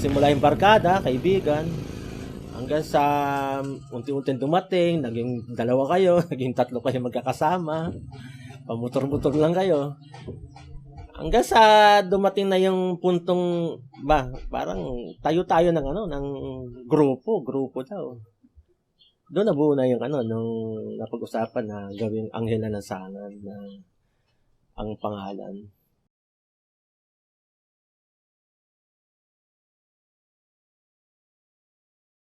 kayong barkada, kaibigan. Hanggang sa um, unti-unti dumating, naging dalawa kayo, naging tatlo kayo magkakasama. Pamotor-motor lang kayo. Hanggang sa dumating na yung puntong ba, parang tayo-tayo ng ano, ng grupo, grupo daw. Doon nabuo na yung ano, nung napag-usapan na gawing anghel na ng sangan na ang pangalan.